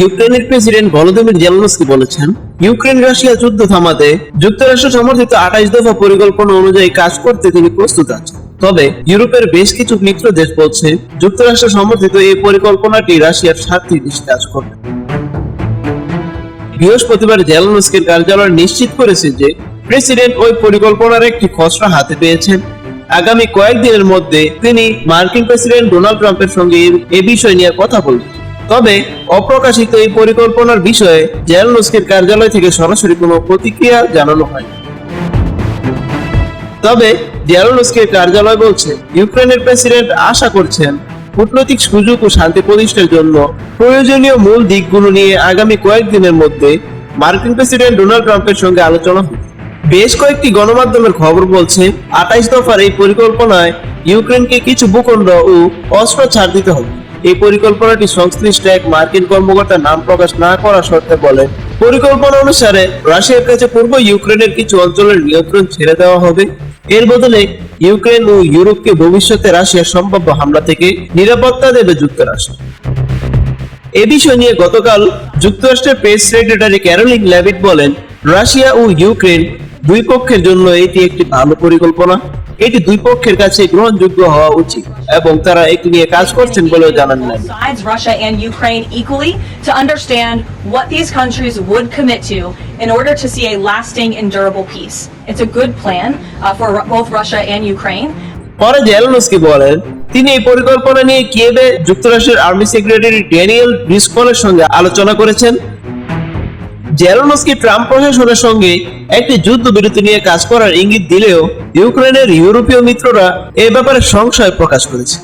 ইউক্রেনের president Volodymyr Zelensky বলেছেন, Ukraine Russia যুদ্ধ থামাতে যুক্তরাষ্ট্র সমর্থিত আঠাশ দফা পরিকল্পনা অনুযায়ী কাজ করতে তিনি প্রস্তুত আছেন। তবে ইউরোপের বেশ কিছু মিত্র দেশ বলছে, যুক্তরাষ্ট্র সমর্থিত এই পরিকল্পনাটি রাশিয়ার স্বার্থে বেশি কাজ করবে। বৃহস্পতিবার জেলনস্কির কার্যালয় নিশ্চিত করেছে যে প্রেসিডেন্ট ওই পরিকল্পনার একটি খসড়া হাতে পেয়েছেন। আগামী কয়েকদিনের মধ্যে তিনি মার্কিন প্রেসিডেন্ট ডোনাল্ড ট্রাম্পের সঙ্গে এ বিষয় নিয়ে কথা বলবেন। তবে অপ্রকাশিত এই পরিকল্পনার বিষয়ে জেলনস্কির কার্যালয় থেকে সরাসরি কোনো প্রতিক্রিয়া জানানো হয়নি। তবে জেলনস্কির কার্যালয় বলছে, ইউক্রেনের প্রেসিডেন্ট আশা করছেন কূটনৈতিক সুযোগ ও শান্তি প্রতিষ্ঠার জন্য প্রয়োজনীয় মূল দিকগুলো নিয়ে আগামী কয়েকদিনের মধ্যে মার্কিন প্রেসিডেন্ট ডোনাল্ড ট্রাম্পের সঙ্গে আলোচনা হবে। বেশ কয়েকটি গণমাধ্যমের খবর বলছে আঠাইশ দফার এই পরিকল্পনায় ইউক্রেনকে কিছু ভূখণ্ড ও অস্ত্র ছাড় দিতে হবে। এই পরিকল্পনাটি সংশ্লিষ্ট এক মার্কিন কর্মকর্তা নাম প্রকাশ না করার শর্তে বলেন পরিকল্পনা অনুসারে রাশিয়ার কাছে পূর্ব ইউক্রেনের কিছু অঞ্চলের নিয়ন্ত্রণ ছেড়ে দেওয়া হবে। এর বদলে ইউক্রেন ও ইউরোপকে ভবিষ্যতে রাশিয়ার সম্ভাব্য হামলা থেকে নিরাপত্তা দেবে যুক্তরাষ্ট্র। এ বিষয় নিয়ে গতকাল যুক্তরাষ্ট্রের প্রেস সেক্রেটারি ক্যারোলিন ল্যাভিট বলেন, রাশিয়া ও ইউক্রেন দুই পক্ষের জন্য এটি একটি ভালো পরিকল্পনা এটি দুই পক্ষের কাছে গ্রহণযোগ্য হওয়া উচিত এবং তারা এটি নিয়ে কাজ করছেন বলেও জানান both Russia and Ukraine, equally to understand what these countries would commit to in order to see a lasting and durable peace. It's a good plan uh, for both Russia and Ukraine. পরে Zelensky বলেন তিনি এই পরিকল্পনা নিয়ে কিয়েভে যুক্তরাষ্ট্রের army secretary Daniel ব্রিসকলের সঙ্গে আলোচনা করেছেন জেলনস্কি ট্রাম্প প্রশাসনের সঙ্গে একটি যুদ্ধ বিরতি নিয়ে কাজ করার ইঙ্গিত দিলেও ইউক্রেনের ইউরোপীয় মিত্ররা এ ব্যাপারে সংশয় প্রকাশ করেছে।